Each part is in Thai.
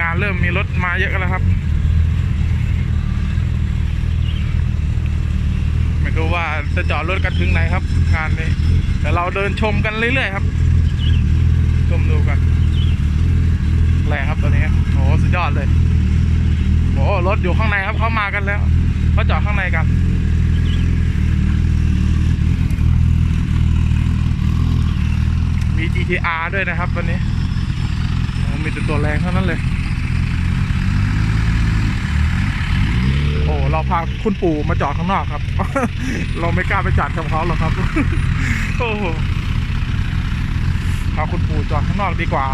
งานเริ่มมีรถมาเยอะแล้วครับ ไม่รู้ว่าจะจอดรถกันถึงไหนครับ งานนี้แต่เราเดินชมกันเรื่อยๆครับ ชมดูกัน แรงครับตัวนี้โอ้โหสุดยอดเลยโอ้โหรถอยู่ข้างในครับเขามากันแล้วเขาจอดข้างในกันมี GTR ด้วยนะครับวันนี้มีแต่ตัวแรงเท่านั้นเลย โอ้ เราพาคุณปู่มาจอดข้างนอกครับ เราไม่กล้าไปจอดกับเขาหรอกครับ โอ้โหพาคุณปู่จอดข้างนอกดีกว่า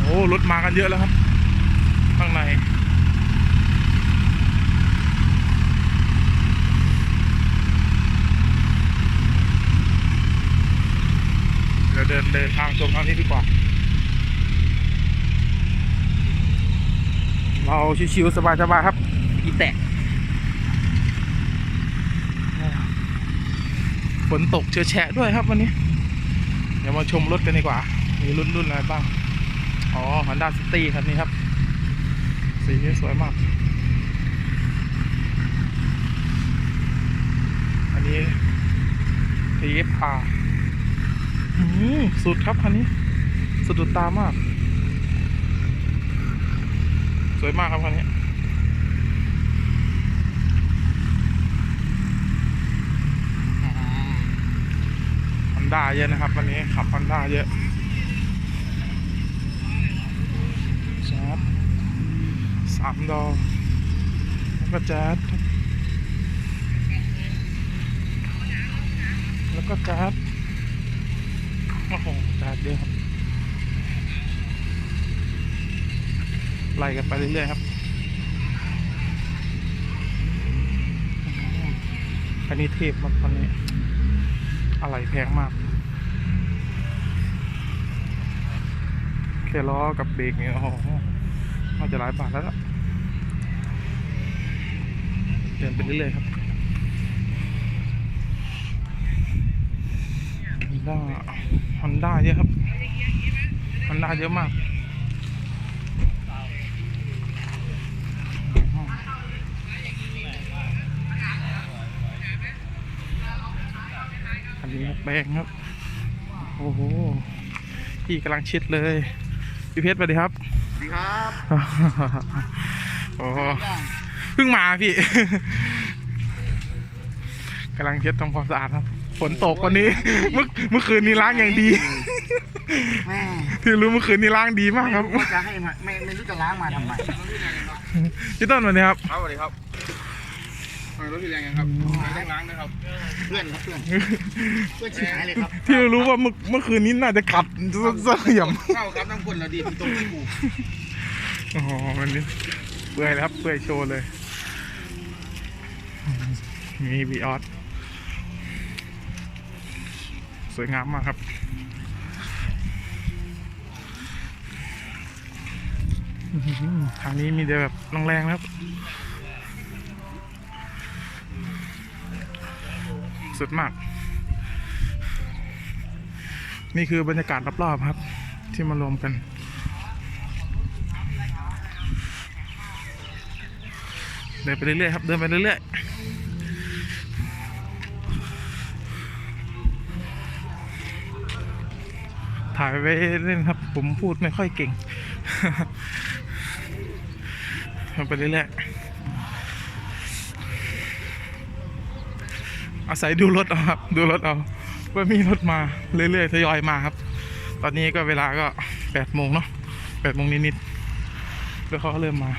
โอ้รถมากันเยอะแล้วครับ ข้างในเดี๋ยวเดินเดินทางชมทางนี้ดีกว่า เราชิวๆสบายๆครับ อีแตะฝนตกเชื้อแฉะด้วยครับวันนี้ เดี๋ยวมาชมรถกันดีกว่า มีรุ่นรุ่นอะไรบ้าง อ๋อ Honda City คันนี้ครับ สีนี้สวยมาก อันนี้ TFR อืมสุดครับคันนี้สุดตามาก สวยมากครับคันนี้ฮอน ด้าเยอะนะครับ วันนี้ขับฮอนด้าเยอะแจ๊ดสามดอแล้วก็แจ๊ดแล้วก็แจ๊ดโอ้โหแจ๊ดเยอะครับไล่กันไปเรื่อยๆครับคันนี้เทพมากคันนี้ อะไรแพงมาก แค่ล้อกับเบรกเนี่ยโอ้โหน่าจะหลายบาทแล้วล่ะเดินไปเรื่อยๆครับฮอนด้าฮอนด้าเยอะครับฮอนด้าเยอะมากอันนี้แบงครับ โอ้โหพี่กำลังชิดเลย พี่เพชรสวัสดีครับสวัสดีครับโอ้เพิ่งมาพี่กำลังเช็ดทำความสะอาดครับฝนตกวันนี้เมื่อเมื่อคืนนี้ล้างอย่างดีแม่ที่รู้เมื่อคืนนี้ล้างดีมากครับว่าจะให้มาไม่ไม่รู้จะล้างมาทำไมพี่ต้นสวัสดีครับครับสวัสดีครับทำไม รถพี่แรงยังครับไม่ได้ล้างนะครับ เพื่อนครับเพื่อน เพื่อนชิบหายเลยครับที่รู้ว่าเมื่อเมื่อคืนนี้น่าจะขัดเสียมเข้าครับน้ำคนเราดีตรงที่กูโอ้โหวันนี้เปื่อยแล้วครับเปื่อยโชว์เลย มีบีออสสวยงามมากครับอื้อหือทางนี้มีแต่แบบแรงๆนะครับ สุดมาก นี่คือบรรยากาศรอบๆครับ ที่มารวมกัน เดินไปเรื่อยๆครับ เดินไปเรื่อยๆถ่ายไว้เล่นครับ ผมพูดไม่ค่อยเก่งเดินไปเรื่อยๆ อาศัยดูรถเอาครับ ดูรถเอาว่ามีรถมาเรื่อยๆทยอยมาครับ ตอนนี้ก็เวลาก็แปดโมงเนาะแปดโมงนิดๆแล้วเขาก็เริ่มมา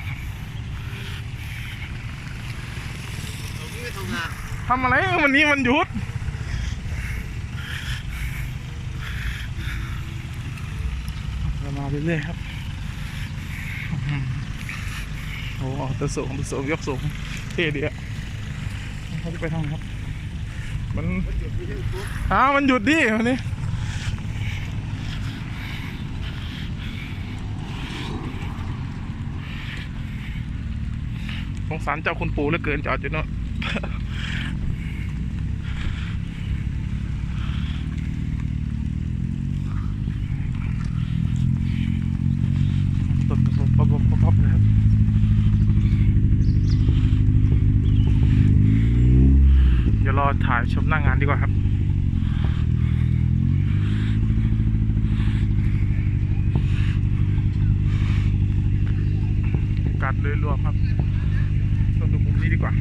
ทำอะไรวันนี้มันหยุดมาเรื่อยๆครับโอ้ตัวสูงตัวสูงยกสูงเท่ดีอะเขาจะไปทางไหนครับ มันอ้าวมันหยุดดิวันนี้สงสารเจ้าคุณปู่เหลือเกินจอดอยู่เนาะ รถ เรา ถ่ายชมหน้างานดีกว่าครับกัดเลยรวมครับต้องดูมุมนี้ดีกว่า